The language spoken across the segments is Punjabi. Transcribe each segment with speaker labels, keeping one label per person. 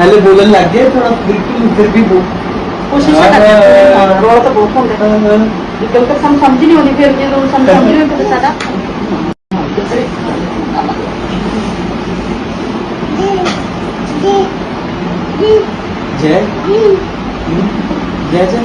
Speaker 1: ਹਲੇ ਬੋਲਣ ਲੱਗ ਗਿਆ ਥੋੜਾ ਬਿਲਕੁਲ ਫਿਰ ਵੀ ਬੋਲ
Speaker 2: ਕੋਸ਼ਿਸ਼ ਤਾਂ ਕਰਦੇ ਹਾਂ ਪੂਰੀ, ਰੌਲਾ ਤਾਂ ਬਹੁਤ ਹੁੰਦਾ ਇਹ ਗੱਲ ਤਾਂ ਸਾਨੂੰ ਸਮਝ ਨਹੀਂ ਆਉਂਦੀ ਫਿਰ ਜਦੋਂ ਸਾਨੂੰ ਸਮਝ ਨਹੀਂ ਆਉਂਦੀ ਤਾਂ ਸਾਡਾ
Speaker 1: ਜੈ ਜੈ ਜੈ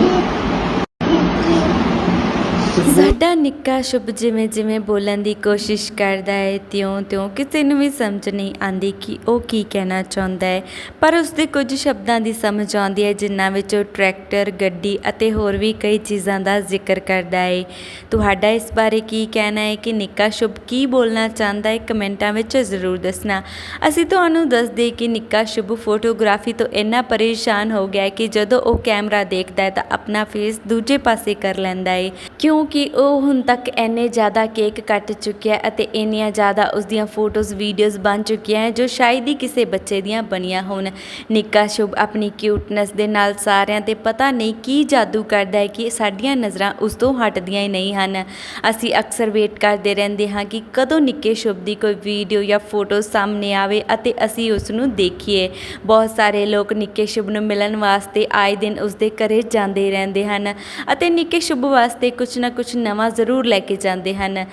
Speaker 3: ਸਾਡਾ ਨਿੱਕਾ ਸ਼ੁਭ ਜਿਵੇਂ ਜਿਵੇਂ ਬੋਲਣ ਦੀ ਕੋਸ਼ਿਸ਼ ਕਰਦਾ ਹੈ, ਤਿਉਂ ਤਿਉਂ ਕਿਸੇ ਨੂੰ ਵੀ ਸਮਝ ਨਹੀਂ ਆਂਦੀ ਕਿ ਉਹ ਕੀ ਕਹਿਣਾ ਚਾਹੁੰਦਾ ਹੈ। ਪਰ ਉਸ ਦੇ ਕੁਝ ਸ਼ਬਦਾਂ ਦੀ ਸਮਝ ਆਉਂਦੀ ਹੈ, ਜਿਨ੍ਹਾਂ ਵਿੱਚ ਉਹ ਟਰੈਕਟਰ, ਗੱਡੀ ਅਤੇ ਹੋਰ ਵੀ ਕਈ ਚੀਜ਼ਾਂ ਦਾ ਜ਼ਿਕਰ ਕਰਦਾ ਹੈ। ਤੁਹਾਡਾ ਇਸ ਬਾਰੇ ਕੀ ਕਹਿਣਾ ਹੈ ਕਿ ਨਿੱਕਾ ਸ਼ੁਭ ਕੀ ਬੋਲਣਾ ਚਾਹੁੰਦਾ ਹੈ? ਕਮੈਂਟਾਂ ਵਿੱਚ ਜ਼ਰੂਰ ਦੱਸਣਾ। ਅਸੀਂ ਤੁਹਾਨੂੰ ਦੱਸਦੇ ਕਿ ਨਿੱਕਾ ਸ਼ੁਭ ਫੋਟੋਗ੍ਰਾਫੀ ਤੋਂ ਇੰਨਾ ਪਰੇਸ਼ਾਨ ਹੋ ਗਿਆ ਕਿ ਜਦੋਂ ਉਹ ਕੈਮਰਾ ਦੇਖਦਾ ਹੈ ਤਾਂ ਆਪਣਾ ਫੇਸ ਦੂਜੇ ਪਾਸੇ ਕਰ ਲੈਂਦਾ ਹੈ। ਕਿਉਂਕਿ ਉਹ ਹੁਣ ਤੱਕ ਇੰਨੇ ਜ਼ਿਆਦਾ ਕੇਕ ਕੱਟ ਚੁੱਕਿਆ ਅਤੇ ਇੰਨੀਆਂ ਜ਼ਿਆਦਾ ਉਸ ਦੀਆਂ ਫੋਟੋਜ਼, ਵੀਡੀਓਜ਼ ਬਣ ਚੁੱਕੀਆਂ ਹੈ ਜੋ ਸ਼ਾਇਦ ਹੀ ਕਿਸੇ ਬੱਚੇ ਦੀਆਂ ਬਣੀਆਂ ਹੋਣ। ਨਿੱਕਾ ਸ਼ੁਭ ਆਪਣੀ ਕਿਊਟਨੈਸ ਦੇ ਨਾਲ ਸਾਰਿਆਂ ਤੇ ਪਤਾ ਨਹੀਂ ਕੀ ਜਾਦੂ ਕਰਦਾ ਹੈ ਕਿ ਸਾਡੀਆਂ ਨਜ਼ਰਾਂ ਉਸ ਤੋਂ ਹਟਦੀਆਂ ਹੀ ਨਹੀਂ ਹਨ। ਅਸੀਂ ਅਕਸਰ ਵੇਟ ਕਰਦੇ ਰਹਿੰਦੇ ਹਾਂ ਕਿ ਕਦੋਂ ਨਿੱਕੇ ਸ਼ੁਭ ਦੀ ਕੋਈ ਵੀਡੀਓ ਜਾਂ ਫੋਟੋ ਸਾਹਮਣੇ ਆਵੇ ਅਤੇ ਅਸੀਂ ਉਸ ਨੂੰ ਦੇਖੀਏ। ਬਹੁਤ ਸਾਰੇ ਲੋਕ ਨਿੱਕੇ ਸ਼ੁਭ ਨੂੰ ਮਿਲਣ ਵਾਸਤੇ ਆਏ ਦਿਨ ਉਸ ਦੇ ਘਰੇ ਜਾਂਦੇ ਰਹਿੰਦੇ ਹਨ ਅਤੇ ਨਿੱਕੇ ਸ਼ੁਭ ਵਾਸਤੇ ਕੁਝ ਕੁਛ ਨਾ ਕੁਛ ਨਵਾਂ ਜ਼ਰੂਰ ਲੈ ਕੇ ਜਾਂਦੇ ਹਨ।